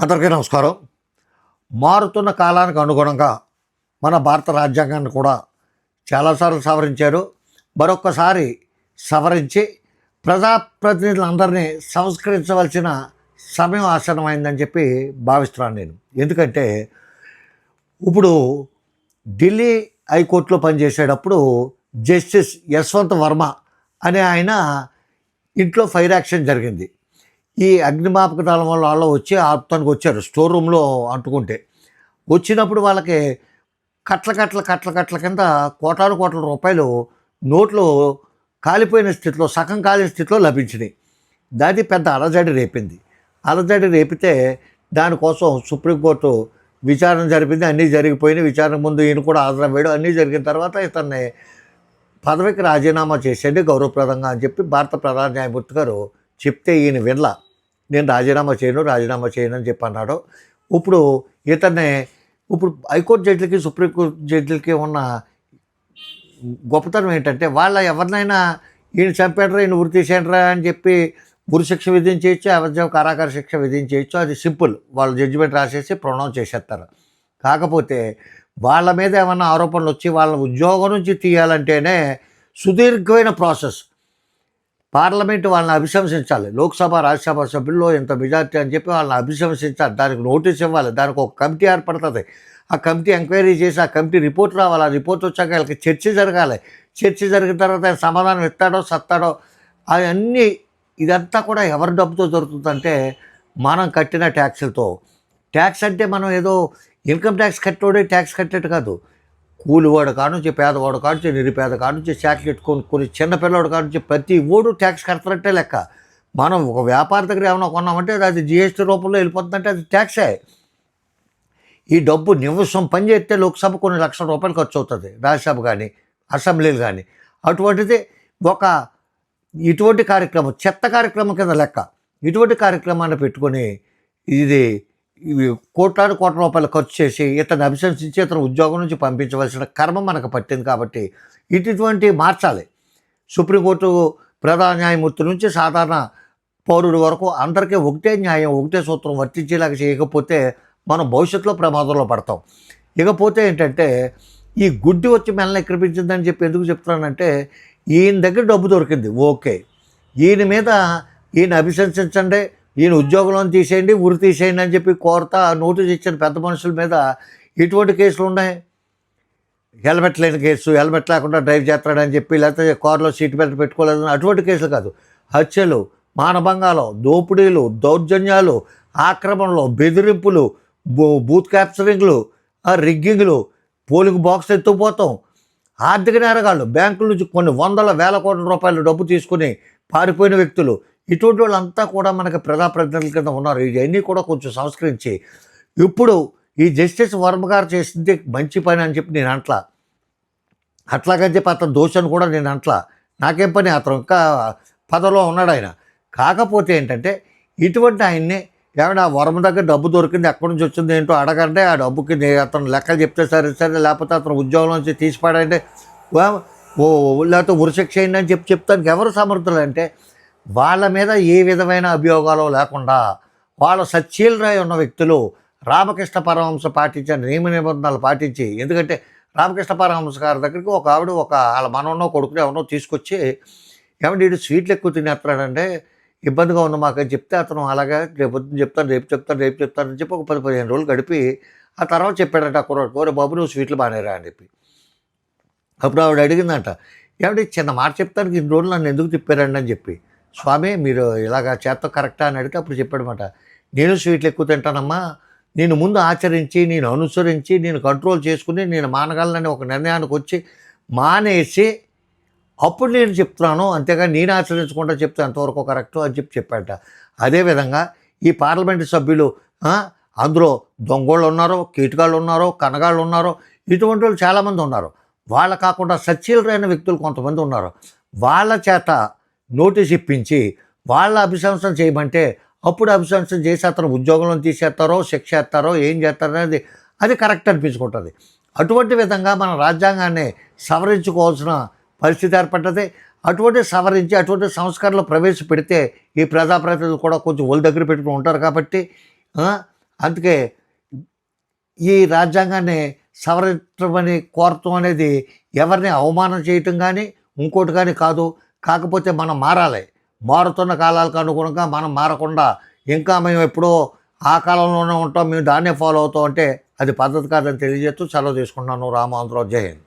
అందరికీ నమస్కారం. మారుతున్న కాలానికి అనుగుణంగా మన భారత రాజ్యాంగాన్ని కూడా చాలాసార్లు సవరించారు. మరొక్కసారి సవరించి ప్రజాప్రతినిధులందరినీ సంస్కరించవలసిన సమయం ఆసన్నమైందని చెప్పి భావిస్తున్నాను నేను. ఎందుకంటే ఇప్పుడు ఢిల్లీ హైకోర్టులో పనిచేసేటప్పుడు జస్టిస్ యశ్వంత్ వర్మ అనే ఆయన ఇంట్లో ఫైర్ యాక్షన్ జరిగింది. ఈ అగ్నిమాపక దళం వల్ల వాళ్ళు వచ్చి ఆపుతానికి వచ్చారు స్టోర్ రూమ్లో అంటుకుంటే. వచ్చినప్పుడు వాళ్ళకి కట్ల కట్ల కట్ల కట్ల కింద కోటాను కోట్ల రూపాయలు నోట్లో కాలిపోయిన స్థితిలో సగం కాలిన స్థితిలో లభించినాయి. దాన్ని పెద్ద అలజడి రేపింది. అలజడి రేపితే దానికోసం సుప్రీంకోర్టు విచారణ జరిపింది అన్నీ జరిగిపోయినాయి. విచారణ ముందు ఈయన కూడా హాజరయ్యాడు అన్నీ జరిగిన తర్వాత ఇతన్ని పదవికి రాజీనామా చేసేయండి గౌరవప్రదంగా అని చెప్పి భారత ప్రధాన న్యాయమూర్తి గారు చెప్తే ఈయన వినలా. నేను రాజీనామా చేయను రాజీనామా చేయను అని చెప్పి అన్నాడు ఇప్పుడు ఇతన్ని ఇప్పుడు హైకోర్టు జడ్జిలకి సుప్రీంకోర్టు జడ్జిలకి ఉన్న గొప్పతనం ఏంటంటే వాళ్ళ ఎవరినైనా ఈయన చంపేటరా ఈయన ఉరి తీసేయండిరా అని చెప్పి ఉరి శిక్ష విధించేయచ్చు అవధ్యం కారాగార శిక్ష విధించేయచ్చు అది సింపుల్. వాళ్ళు జడ్జిమెంట్ రాసేసి ప్రొనౌన్స్ చేసేస్తారు. కాకపోతే వాళ్ళ మీద ఏమైనా ఆరోపణలు వచ్చి వాళ్ళ ఉద్యోగం నుంచి తీయాలంటేనే సుదీర్ఘమైన ప్రాసెస్ పార్లమెంట్ వాళ్ళని అభిశంసించాలి. లోక్సభ రాజ్యసభ సభ్యుల్లో ఇంత మెజార్టీ అని చెప్పి వాళ్ళని అభిశంసించాలి. దానికి నోటీస్ ఇవ్వాలి. దానికి ఒక కమిటీ ఏర్పడుతుంది. ఆ కమిటీ ఎంక్వైరీ చేసి ఆ కమిటీ రిపోర్ట్ రావాలి. ఆ రిపోర్ట్ వచ్చాక వాళ్ళకి చర్చ జరగాలి. చర్చ జరిగిన తర్వాత ఆయన సమాధానం ఇస్తాడో సత్తాడో అవన్నీ ఇదంతా కూడా ఎవరి డబ్బుతో జరుగుతుందంటే మనం కట్టిన ట్యాక్సులతో. ట్యాక్స్ అంటే మనం ఏదో ఇన్కమ్ ట్యాక్స్ కట్టోడే ట్యాక్స్ కట్టేట్టు కాదు. కూలివాడు కానుంచి పేదవాడు కానుంచి నిరుపేద కానుంచి శాటిలైట్ కొనుక్కొని చిన్నపిల్లవాడు కానుంచి ప్రతి ఓడు ట్యాక్స్ కడతారంటే లెక్క. మనం ఒక వ్యాపార దగ్గర ఏమైనా కొన్నామంటే అది జిఎస్టీ రూపంలో వెళ్ళిపోతుందంటే అది ట్యాక్సే. ఈ డబ్బు నిమిషం పని చేస్తే లోక్సభ కొన్ని లక్షల రూపాయలు ఖర్చు అవుతుంది రాజ్యసభ కానీ అసెంబ్లీలు కానీ అటువంటిది ఒక ఇటువంటి కార్యక్రమం చెత్త కార్యక్రమం కింద లెక్క. ఇటువంటి కార్యక్రమాన్ని పెట్టుకొని ఇది కోట్లాది కోట్ల రూపాయలు ఖర్చు చేసి ఇతను అభిశంసించి ఇతను ఉద్యోగం నుంచి పంపించవలసిన కర్మ మనకు పట్టింది కాబట్టి ఇటువంటి మార్చాలి. సుప్రీంకోర్టు ప్రధాన న్యాయమూర్తి నుంచి సాధారణ పౌరుడి వరకు అందరికీ ఒకటే న్యాయం ఒకటే సూత్రం వర్తించేలాగా చేయకపోతే మనం భవిష్యత్తులో ప్రమాదంలో పడతాం. ఇకపోతే ఏంటంటే ఈ గుడ్డి వచ్చి మెల్లని ఎక్కిపించిందని చెప్పి ఎందుకు చెప్తున్నానంటే ఈయన దగ్గర డబ్బు దొరికింది. ఓకే. ఈయన మీద ఈయన అభిశంసించండి ఈయన ఉద్యోగంలో తీసేయండి ఉరి తీసేయండి అని చెప్పి కోరతా నోటీస్ ఇచ్చిన పెద్ద మనుషుల మీద. ఎటువంటి కేసులు ఉన్నాయి? హెల్మెట్ లేని కేసు హెల్మెట్ లేకుండా డ్రైవ్ చేస్తాడని చెప్పి లేకపోతే కారులో సీట్ బెల్ట్ పెట్టుకోలేదని అటువంటి కేసులు కాదు. హత్యలు మానభంగాలు దోపిడీలు దౌర్జన్యాలు ఆక్రమణలు బెదిరింపులు బూ- బూత్ క్యాప్చరింగ్లు రిగ్గింగ్లు పోలింగ్ బాక్స్ ఎత్తుకుపోతాం. ఆర్థిక నేరగాళ్ళు బ్యాంకుల నుంచి కొన్ని వందల వేల కోట్ల రూపాయల డబ్బు తీసుకుని పారిపోయిన వ్యక్తులు ఇటువంటి వాళ్ళంతా కూడా మనకి ప్రజాప్రతినిధుల కింద ఉన్నారు. ఇవన్నీ కూడా కొంచెం సంస్కరించి ఇప్పుడు ఈ జస్టిస్ వర్మ గారు చేసింది మంచి పని అని చెప్పి నేను అంట్లా. అట్లాగని చెప్పి అతను దోషని కూడా నేను అంట్లా. నాకేం పని అతను? ఇంకా పదవిలో ఉన్నాడు ఆయన. కాకపోతే ఏంటంటే ఇటువంటి ఆయన్ని ఏమైనా వరం దగ్గర డబ్బు దొరికింది ఎక్కడి నుంచి వచ్చింది ఏంటో అడగంటే ఆ డబ్బుకి అతను లెక్కలు చెప్తే సరే సరే లేకపోతే అతను ఉద్యోగం నుంచి తీసిపాడంటే వా- ఓ లేకపోతే ఉరిశిక్ష అయిందని అని చెప్పి చెప్తానికి ఎవరు సమర్థులు అంటే వాళ్ళ మీద ఏ విధమైన అభియోగాలు లేకుండా వాళ్ళ సచ్చీలరాయి ఉన్న వ్యక్తులు రామకృష్ణ పరమహంస పాటించిన నియమ నిబంధనలు పాటించి ఎందుకంటే రామకృష్ణ పరమహంస గారి దగ్గరికి ఒక ఆవిడ ఒక వాళ్ళ మనవనో కొడుకుని ఎవరినో తీసుకొచ్చి ఏమంటే వీడు స్వీట్లు ఎక్కువ తినేస్తున్నాడంటే ఇబ్బందిగా ఉంది మాకు చెప్తే అతను అలాగే రేపు పొద్దున్న చెప్తాను రేపు చెప్తాను రేపు చెప్తాను అని చెప్పి ఒక పది పదిహేను రోజులు గడిపి ఆ తర్వాత చెప్పాడంట ఆ కుర్రాడు కోరే బాబు నువ్వు స్వీట్లు బాగానేరా అని చెప్పి. అప్పుడు ఆవిడ అడిగిందంట ఏమంటే చిన్న మాట చెప్తానికి ఇన్ని రోజులు నన్ను ఎందుకు తిప్పారండి అని చెప్పి. స్వామి మీరు ఇలాగా చేత్తో కరెక్టా అని అడిగితే అప్పుడు చెప్పాడనమాట నేను స్వీట్లు ఎక్కువ తింటానమ్మా. నేను ముందు ఆచరించి నేను అనుసరించి నేను కంట్రోల్ చేసుకుని నేను మానగలనని ఒక నిర్ణయానికి వచ్చి మానేసి అప్పుడు నేను చెప్తున్నాను. అంతేగాని నేను ఆచరించకుండా చెప్తే అంతవరకు కరెక్ట్ అని చెప్పి చెప్పాట అదేవిధంగా ఈ పార్లమెంటు సభ్యులు అందులో దొంగోళ్ళు ఉన్నారు కీటకాళ్ళు ఉన్నారు కనగాళ్ళు ఉన్నారు ఇటువంటి వాళ్ళు చాలామంది ఉన్నారు. వాళ్ళ కాకుండా సచ్చీలరైన వ్యక్తులు కొంతమంది ఉన్నారు. వాళ్ళ చేత నోటీస్ ఇప్పించి వాళ్ళ అభిశంసన చేయమంటే అప్పుడు అభిశంసన చేసి అతను ఉద్యోగంలో తీసేస్తారో శిక్ష చేస్తారో ఏం చేస్తారో అనేది అది కరెక్ట్ అనిపించుకుంటుంది. అటువంటి విధంగా మన రాజ్యాంగాన్ని సవరించుకోవాల్సిన పరిస్థితి ఏర్పడ్డది. అటువంటి సవరించి అటువంటి సంస్కరణలు ప్రవేశపెడితే ఈ ప్రజాప్రతినిధులు కూడా కొంచెం ఒళ్ళు దగ్గర పెట్టుకుని ఉంటారు కాబట్టి అందుకే ఈ రాజ్యాంగాన్ని సవరించమని కోరటం అనేది ఎవరిని అవమానం చేయటం కానీ ఇంకోటి కానీ కాదు. కాకపోతే మనం మారాలి. మారుతున్న కాలాలకు అనుగుణంగా మనం మారకుండా ఇంకా మేము ఎప్పుడో ఆ కాలంలోనే ఉంటాం మేము దాన్నే ఫాలో అవుతాం అంటే అది పద్ధతి కాదని తెలియజేస్తూ సెలవు తీసుకుంటున్నాను. రామాంధ్రరావు జై హింద్.